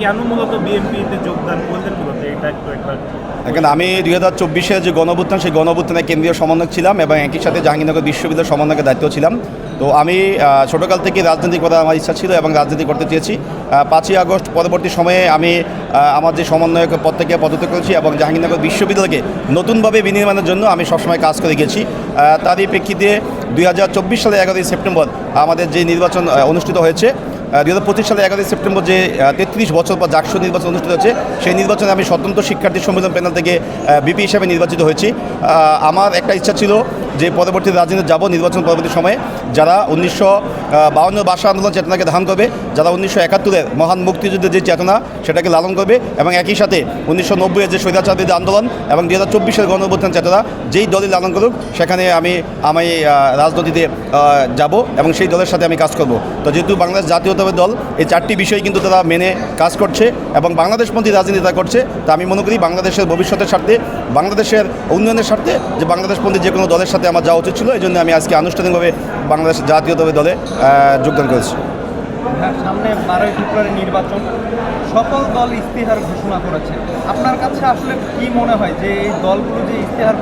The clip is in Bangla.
কেন মূলত যোগদান আমি দুই হাজার চব্বিশে যে গণঅভ্যুত্থান, সেই গণঅভ্যুত্থানে কেন্দ্রীয় সমন্বয়ক ছিলাম এবং একই সাথে জাহাঙ্গীরনগর বিশ্ববিদ্যালয়ের সমন্বয়কের দায়িত্ব ছিলাম। তো আমি ছোটকাল থেকে রাজনীতি করার আমার ইচ্ছা ছিল এবং রাজনীতি করতে চেয়েছি। পাঁচই আগস্ট পরবর্তী সময়ে আমি আমার যে সমন্বয়ক পদ থেকে পদত্যাগ করেছি এবং জাহাঙ্গীরনগর বিশ্ববিদ্যালয়কে নতুনভাবে বিনির্মাণের জন্য আমি সবসময় কাজ করে গেছি তারই প্রেক্ষিতে দুই হাজার চব্বিশ সালে এগারোই সেপ্টেম্বর আমাদের যে নির্বাচন অনুষ্ঠিত হয়েছে দুই হাজার পঁচিশ সালে এগারোই সেপ্টেম্বর যে তেত্রিশ বছর পর জাকসু নির্বাচন অনুষ্ঠিত হচ্ছে সেই নির্বাচনে আমি স্বতন্ত্র শিক্ষার্থী সম্মেলন প্যানেল থেকে বিপি হিসাবে নির্বাচিত হয়েছি। আমার একটা ইচ্ছা ছিল যে পরবর্তী রাজনীতি যাব নির্বাচন পরবর্তী সময়ে, যারা উনিশশো বাউন্ন ভাষা আন্দোলন চেতনাকে ধারণ করবে, যারা উনিশশো একাত্তরের মহান মুক্তিযুদ্ধের যে চেতনা, সেটাকে লালন করবে এবং একই সাথে উনিশশো নব্বইয়ের যে স্বৈরাচার বিরোধী আন্দোলন এবং দু হাজার চব্বিশের গণঅভ্যুত্থান চেতনা, যেই দলই লালন করুক, সেখানে আমি আমি রাজনীতিতে যাব এবং সেই দলের সাথে আমি কাজ করব। তো যেহেতু বাংলাদেশ জাতীয়তাবাদী দল, এই চারটি বিষয় কিন্তু তারা মেনে কাজ করছে এবং বাংলাদেশপন্থী রাজনীতি করছে, তা আমি মনে করি বাংলাদেশের ভবিষ্যতের স্বার্থে, বাংলাদেশের উন্নয়নের স্বার্থে, যে বাংলাদেশপন্থী যে কোনো দলের সাথে আমার যাওয়া উচিত ছিল, এই জন্য আমি আজকে আনুষ্ঠানিকভাবে বাংলাদেশ জাতীয়তাবাদী দলে যোগদান করেছি। হ্যাঁ সামনে বারোই ফেব্রুয়ারি নির্বাচন, সকল দল ইস্তিহার ঘোষণা করেছে। আপনার কাছে আসলে কি মনে হয় যে এই দলগুলো যে ইস্তিহার